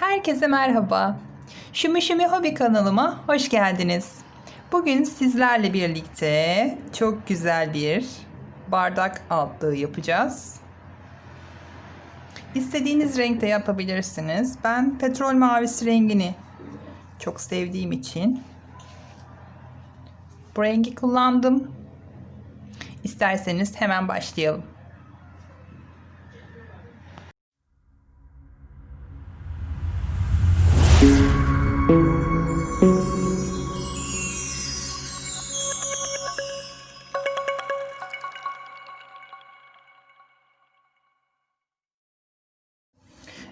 Herkese merhaba. Şumi Şumi Hobi kanalıma hoş geldiniz. Bugün sizlerle birlikte çok güzel bir bardak altlığı yapacağız. İstediğiniz renkte yapabilirsiniz. Ben petrol mavisi rengini çok sevdiğim için bu rengi kullandım. İsterseniz hemen başlayalım.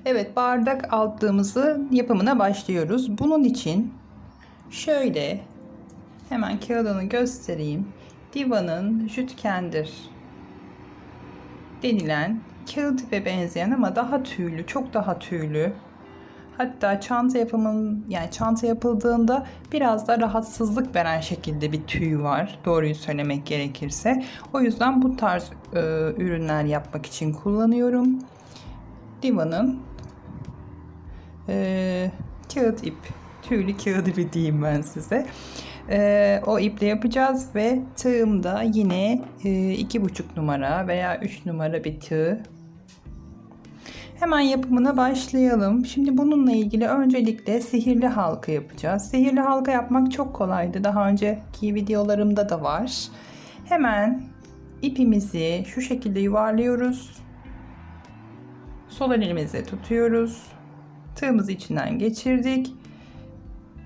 Evet bardak altlığımızın yapımına başlıyoruz. Bunun için şöyle hemen kağıdını göstereyim. Diva'nın Jütkendir denilen kağıt tipe benzeyen ama daha tüylü, çok daha tüylü. Hatta çanta yapımın yani çanta yapıldığında biraz da rahatsızlık veren şekilde bir tüy var. Doğruyu söylemek gerekirse. O yüzden bu tarz e, ürünler yapmak için kullanıyorum. Diva'nın e, kağıt ip, tüylü kağıt ipi diyeyim ben size. E, o iple yapacağız ve tığımda yine e, iki buçuk numara veya 3 numara bir tığ. Hemen yapımına başlayalım. Şimdi bununla ilgili öncelikle sihirli halka yapacağız. Sihirli halka yapmak çok kolaydı. Daha önceki videolarımda da var. Hemen ipimizi şu şekilde yuvarlıyoruz. Sol elimizle tutuyoruz. Tığımızı içinden geçirdik.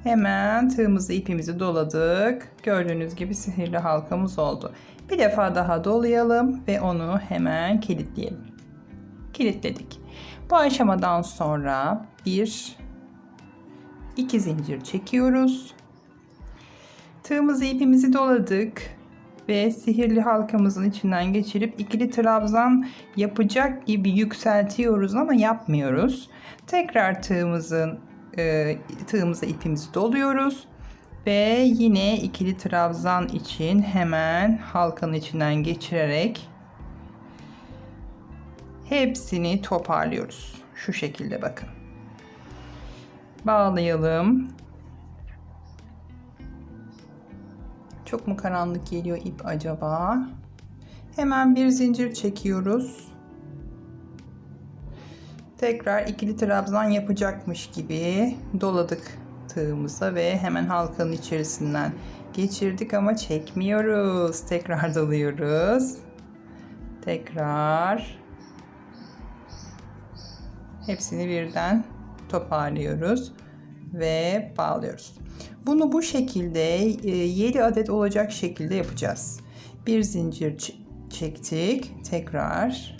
Hemen tığımızı ipimizi doladık. Gördüğünüz gibi sihirli halkamız oldu. Bir defa daha dolayalım ve onu hemen kilitleyelim. Kilitledik. Bu aşamadan sonra bir iki zincir çekiyoruz. Tığımızı ipimizi doladık ve sihirli halkamızın içinden geçirip ikili trabzan yapacak gibi yükseltiyoruz ama yapmıyoruz. Tekrar tığımızın e, tığımıza ipimizi doluyoruz ve yine ikili trabzan için hemen halkanın içinden geçirerek hepsini toparlıyoruz. Şu şekilde bakın. Bağlayalım. Çok mu karanlık geliyor ip acaba? Hemen bir zincir çekiyoruz. Tekrar ikili trabzan yapacakmış gibi doladık tığımıza ve hemen halkanın içerisinden geçirdik ama çekmiyoruz. Tekrar doluyoruz. Tekrar hepsini birden toparlıyoruz ve bağlıyoruz. Bunu bu şekilde 7 e, adet olacak şekilde yapacağız. Bir zincir çektik. Tekrar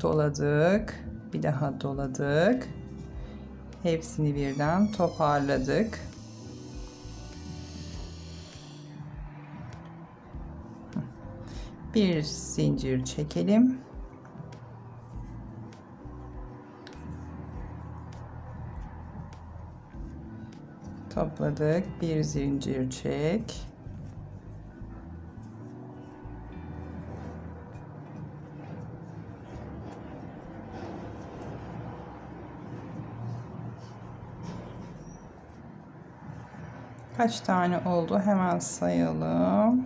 doladık. Bir daha doladık. Hepsini birden toparladık. Bir zincir çekelim. Topladık. Bir zincir çek. Kaç tane oldu? Hemen sayalım.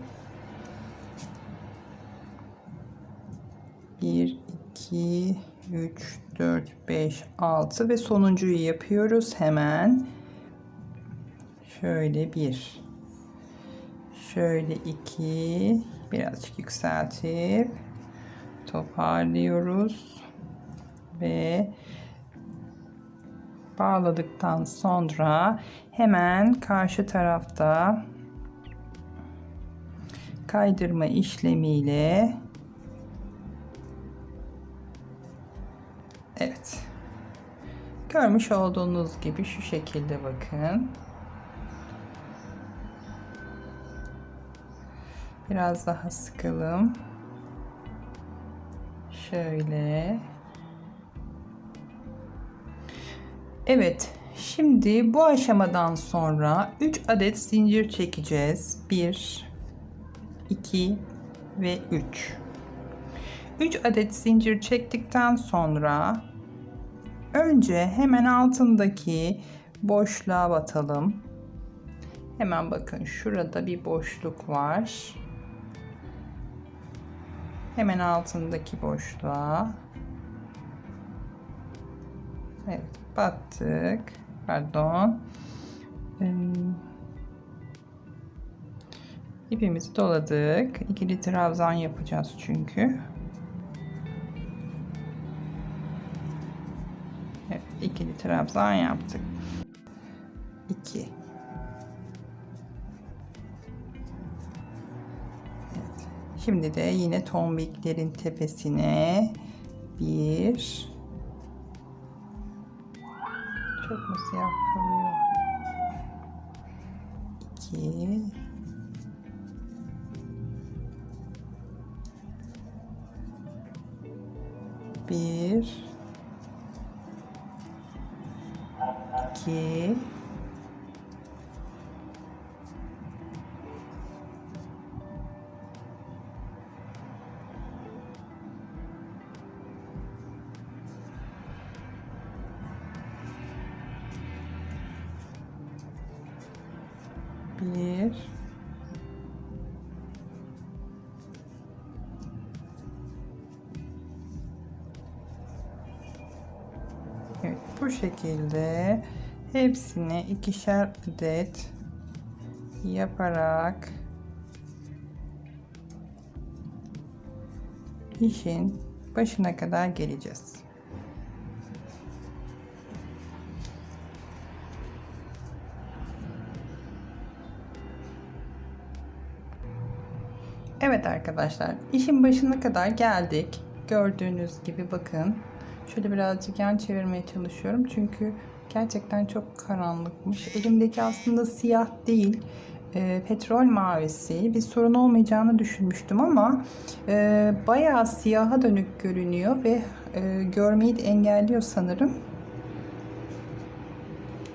1 2 3 4 5 6 ve sonuncuyu yapıyoruz hemen Şöyle bir. Şöyle iki. Birazcık yükseltip toparlıyoruz. Ve bağladıktan sonra hemen karşı tarafta kaydırma işlemiyle Evet. Görmüş olduğunuz gibi şu şekilde bakın. Biraz daha sıkalım. Şöyle. Evet. Şimdi bu aşamadan sonra 3 adet zincir çekeceğiz. 1 2 ve 3. 3 adet zincir çektikten sonra Önce hemen altındaki boşluğa batalım. Hemen bakın şurada bir boşluk var. Hemen altındaki boşluğa. Evet, battık. Pardon. Ee, İpimizi doladık. İkili trabzan yapacağız çünkü. Evet, ikili trabzan yaptık. 2 Şimdi de yine tombiklerin tepesine bir çok mu siyah kalıyor? 2 bir. İki bu şekilde hepsini ikişer adet yaparak işin başına kadar geleceğiz. Evet arkadaşlar, işin başına kadar geldik. Gördüğünüz gibi bakın. Şöyle birazcık yan çevirmeye çalışıyorum. Çünkü gerçekten çok karanlıkmış. Elimdeki aslında siyah değil. e, petrol mavisi. Bir sorun olmayacağını düşünmüştüm ama e, bayağı siyaha dönük görünüyor ve e, görmeyi de engelliyor sanırım.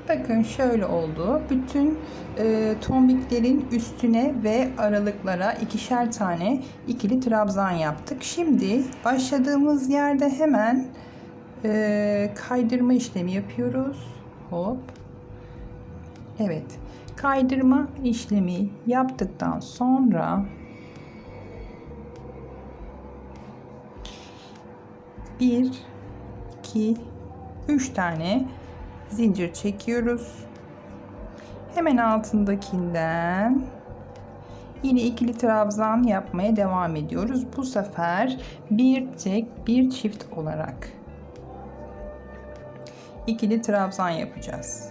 Bakın şöyle oldu. Bütün e, tombiklerin üstüne ve aralıklara ikişer tane ikili trabzan yaptık. Şimdi başladığımız yerde hemen e, kaydırma işlemi yapıyoruz. Hop. Evet. Kaydırma işlemi yaptıktan sonra bir, iki, üç tane zincir çekiyoruz. Hemen altındakinden yine ikili trabzan yapmaya devam ediyoruz. Bu sefer bir tek bir çift olarak ikili trabzan yapacağız.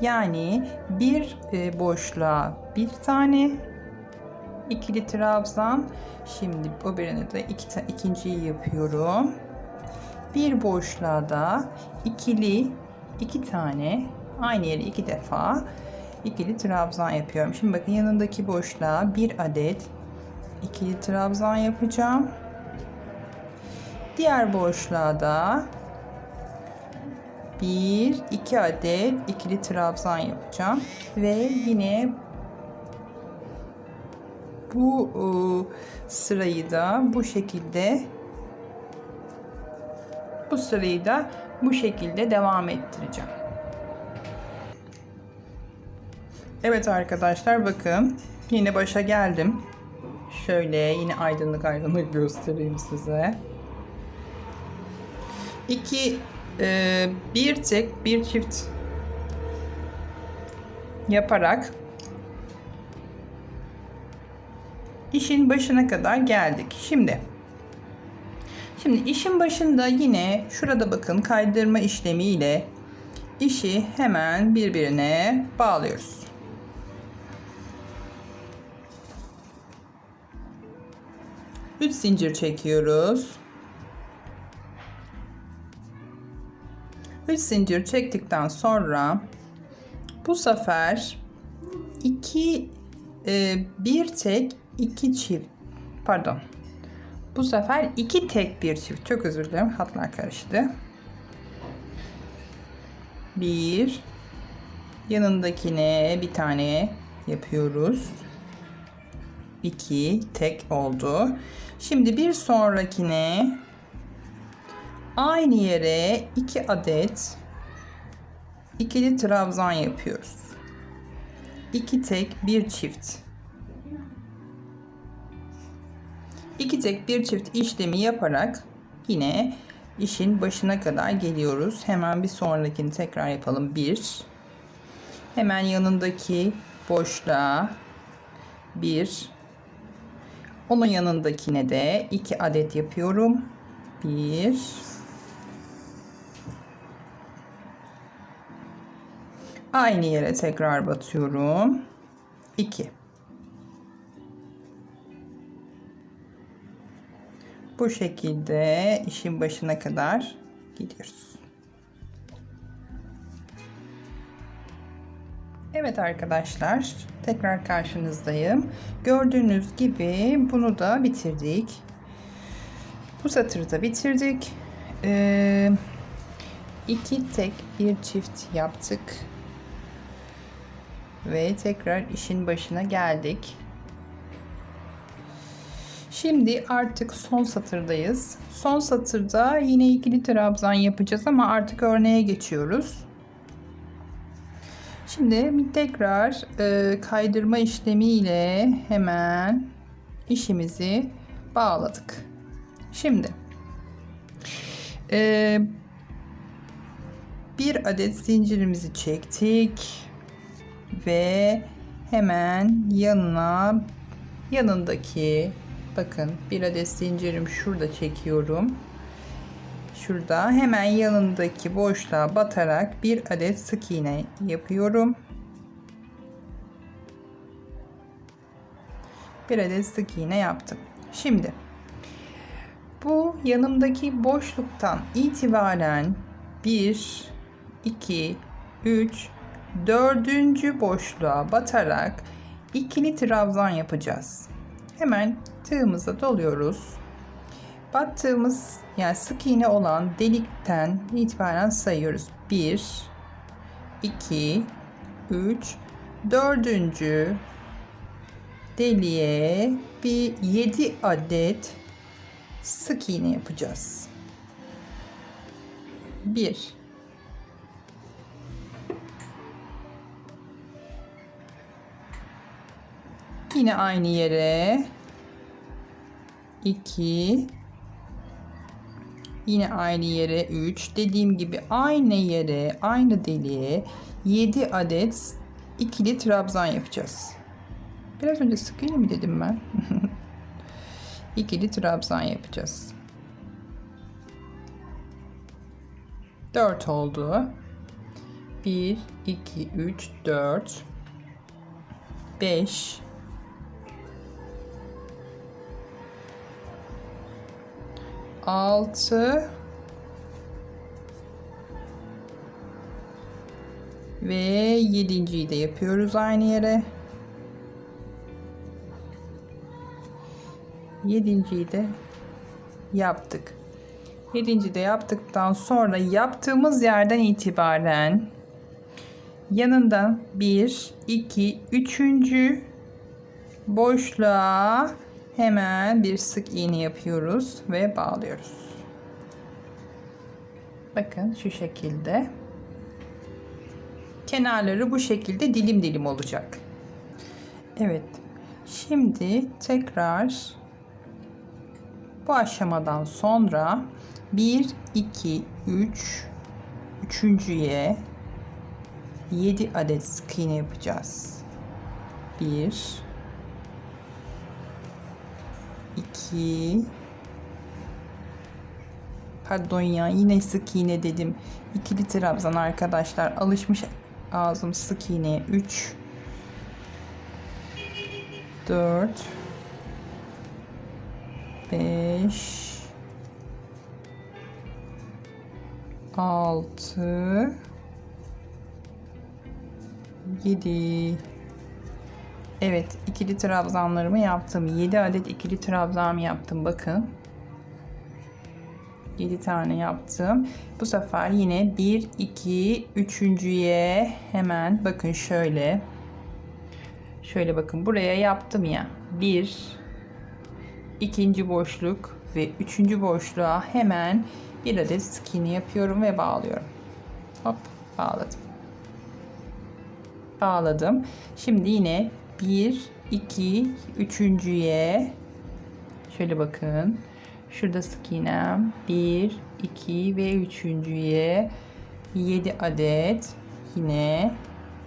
Yani bir e, boşluğa bir tane ikili trabzan. Şimdi bu birine de iki, ikinciyi yapıyorum. Bir boşluğa da ikili iki tane aynı yere iki defa ikili trabzan yapıyorum. Şimdi bakın yanındaki boşluğa bir adet ikili trabzan yapacağım. Diğer boşluğa da bir iki adet ikili trabzan yapacağım ve yine bu e, sırayı da bu şekilde bu sırayı da bu şekilde devam ettireceğim. Evet arkadaşlar bakın yine başa geldim. Şöyle yine aydınlık aydınlık göstereyim size. İki e, bir tek bir çift yaparak işin başına kadar geldik. Şimdi Şimdi işin başında yine şurada bakın kaydırma işlemiyle işi hemen birbirine bağlıyoruz. Üç zincir çekiyoruz. Üç zincir çektikten sonra bu sefer iki e, bir tek iki çift pardon bu sefer iki tek bir çift. Çok özür dilerim. Hatlar karıştı. Bir. Yanındakine bir tane yapıyoruz. İki tek oldu. Şimdi bir sonrakine Aynı yere 2 adet ikili trabzan yapıyoruz. 2 tek, bir çift. 2 tek, bir çift işlemi yaparak yine işin başına kadar geliyoruz. Hemen bir sonrakini tekrar yapalım. 1 Hemen yanındaki boşluğa 1 onun yanındakine de 2 adet yapıyorum. 1 Aynı yere tekrar batıyorum. 2 Bu şekilde işin başına kadar gidiyoruz. Evet arkadaşlar tekrar karşınızdayım. Gördüğünüz gibi bunu da bitirdik. Bu satırı da bitirdik. Ee, iki tek bir çift yaptık. Ve tekrar işin başına geldik. Şimdi artık son satırdayız. Son satırda yine ikili trabzan yapacağız ama artık örneğe geçiyoruz. Şimdi tekrar e, kaydırma işlemiyle hemen işimizi bağladık. Şimdi e, bir adet zincirimizi çektik ve hemen yanına yanındaki bakın bir adet zincirim şurada çekiyorum şurada hemen yanındaki boşluğa batarak bir adet sık iğne yapıyorum. Bir adet sık iğne yaptım. Şimdi bu yanımdaki boşluktan itibaren 1 2 3 dördüncü boşluğa batarak ikili trabzan yapacağız. Hemen tığımıza doluyoruz battığımız yani sık iğne olan delikten itibaren sayıyoruz. 1 2 3 dördüncü deliğe bir 7 adet sık iğne yapacağız. 1 Yine aynı yere 2 Yine aynı yere 3. Dediğim gibi aynı yere, aynı deliğe 7 adet ikili trabzan yapacağız. Biraz önce sık iğne mi dedim ben? ikili trabzan yapacağız. 4 oldu. 1 2 3 4 5 6 ve yedinciyi de yapıyoruz aynı yere. Yedinciyi de yaptık. Yedinci de yaptıktan sonra yaptığımız yerden itibaren yanından 1, 2, 3. boşluğa Hemen bir sık iğne yapıyoruz ve bağlıyoruz. Bakın şu şekilde. Kenarları bu şekilde dilim dilim olacak. Evet. Şimdi tekrar bu aşamadan sonra 1 2 3 üçüncüye 7 adet sık iğne yapacağız. 1 2 Pardon ya yine sık iğne dedim. İkili trabzan arkadaşlar. Alışmış ağzım sık iğneye. 3 4 5 6 7 Evet ikili trabzanlarımı yaptım. 7 adet ikili trabzan yaptım bakın. 7 tane yaptım. Bu sefer yine 1 2 üçüncüye hemen bakın şöyle. Şöyle bakın buraya yaptım ya. 1 ikinci boşluk ve üçüncü boşluğa hemen Bir adet sık iğne yapıyorum ve bağlıyorum. Hop bağladım. Bağladım. Şimdi yine 1, 2, üçüncüye şöyle bakın. Şurada sık iğnem 1, 2 ve üçüncüye 7 adet yine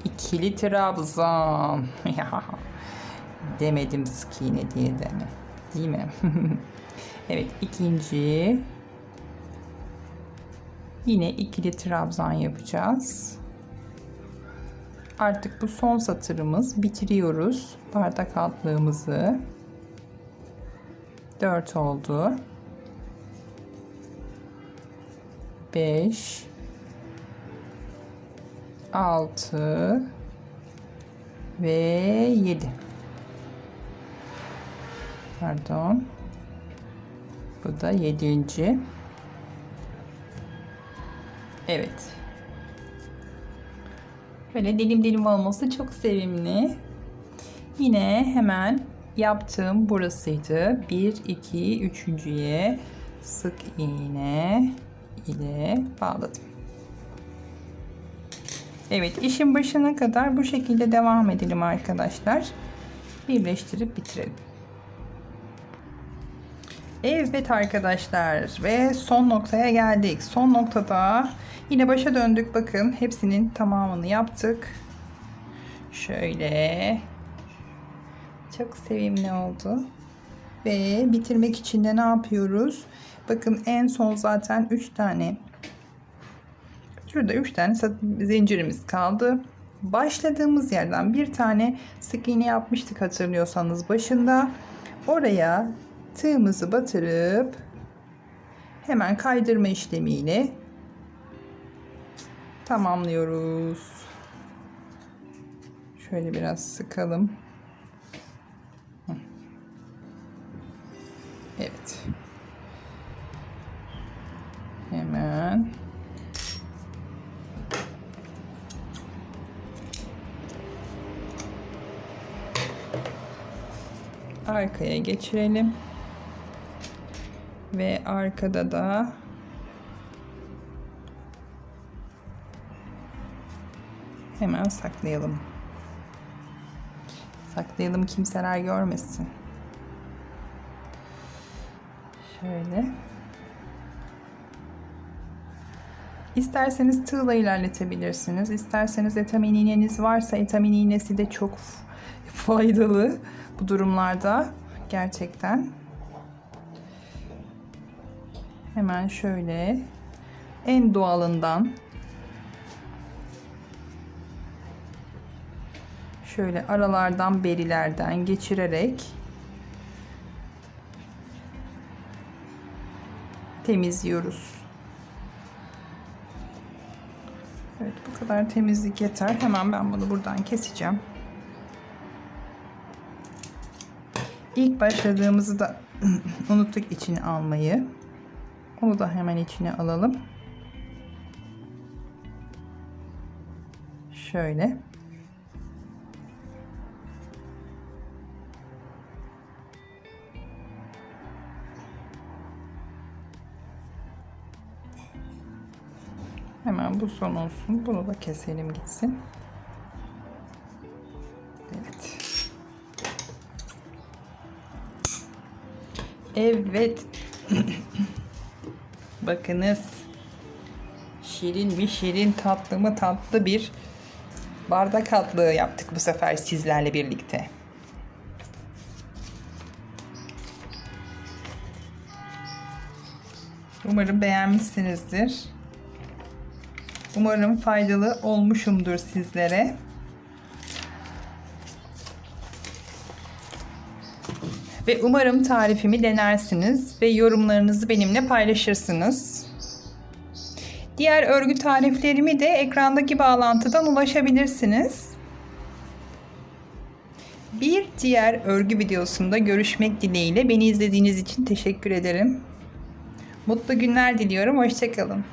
ikili trabzan. Demedim sık iğne diye de mi? Değil mi? evet ikinci yine ikili trabzan yapacağız. Artık bu son satırımız. Bitiriyoruz. Bardak altlığımızı. 4 oldu. 5 6 ve 7 pardon. Bu da yedinci. Evet böyle dilim dilim olması çok sevimli yine hemen yaptığım burasıydı 1 2 üçüncüye sık iğne ile bağladım Evet işin başına kadar bu şekilde devam edelim arkadaşlar. Birleştirip bitirelim. Evet arkadaşlar ve son noktaya geldik. Son noktada yine başa döndük. Bakın hepsinin tamamını yaptık. Şöyle. Çok sevimli oldu. Ve bitirmek için de ne yapıyoruz? Bakın en son zaten 3 tane Şurada 3 tane zincirimiz kaldı. Başladığımız yerden bir tane sık iğne yapmıştık hatırlıyorsanız başında. Oraya tığımızı batırıp hemen kaydırma işlemiyle tamamlıyoruz. Şöyle biraz sıkalım. Evet. Hemen arkaya geçirelim. Ve arkada da hemen saklayalım. Saklayalım kimseler görmesin. Şöyle. İsterseniz tığla ilerletebilirsiniz. İsterseniz etamin iğneniz varsa etamin iğnesi de çok faydalı bu durumlarda gerçekten. Hemen şöyle en doğalından şöyle aralardan berilerden geçirerek temizliyoruz. Evet bu kadar temizlik yeter. Hemen ben bunu buradan keseceğim. İlk başladığımızı da unuttuk içine almayı. Onu da hemen içine alalım. Şöyle. Hemen bu son olsun. Bunu da keselim gitsin. Evet. Evet. Bakınız. Şirin mi şirin tatlı mı tatlı bir bardak altlığı yaptık bu sefer sizlerle birlikte. Umarım beğenmişsinizdir. Umarım faydalı olmuşumdur sizlere. Ve umarım tarifimi denersiniz ve yorumlarınızı benimle paylaşırsınız. Diğer örgü tariflerimi de ekrandaki bağlantıdan ulaşabilirsiniz. Bir diğer örgü videosunda görüşmek dileğiyle beni izlediğiniz için teşekkür ederim. Mutlu günler diliyorum. Hoşçakalın.